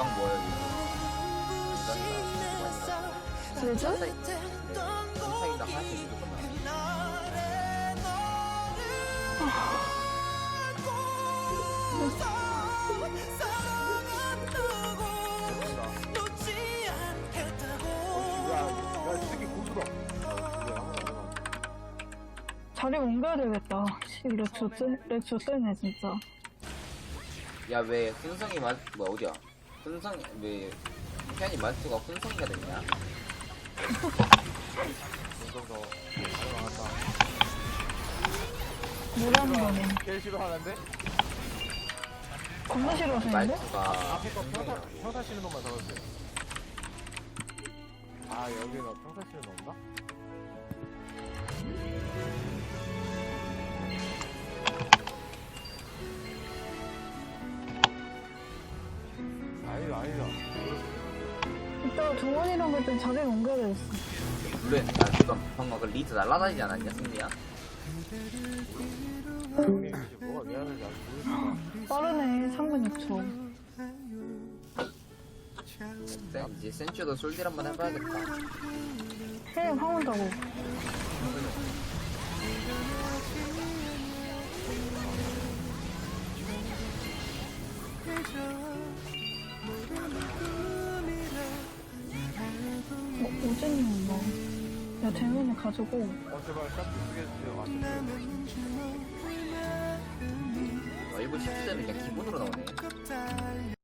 방 뭐야 여기 왜죠? 인사이다 하나씩 무조건 나와 야, 이 새끼 고수다. 자리 옮겨야 되겠다. 씨, 렉 좋대, 렉 좋대네, 진짜. 야왜 훈성이 마뭐 어디야 훈성이 왜 태연이 말투가 훈성이가 됐냐 바로 나갔다. 뭐라는 거네. 제일 싫어하는데? 겁나 싫어하시는데? 말투가 앞에 거 평타. 평타 치는 놈만 잡았어요. 아, 여기는 평타 치는 놈없 아니다. 이따가 동원이랑 그때 자리 옮겨야 되겠어. 그래 야 지금 방금 그 리드 날라다니지 않았냐 승리야 형님, 이제 뭐가 미안한지 아직 모르겠다. 빠르네, 3분 6초. 네, 이제 센츄도 솔딜 한번 해봐야겠다 해, 화문 타고. 어, 오진이 뭐. 야, 대문에 가지고. 어, 제발 싹 쓰게 해주세요. 아, 죄송해요. 와 1분 10초 되면 그냥 기본으로 나오네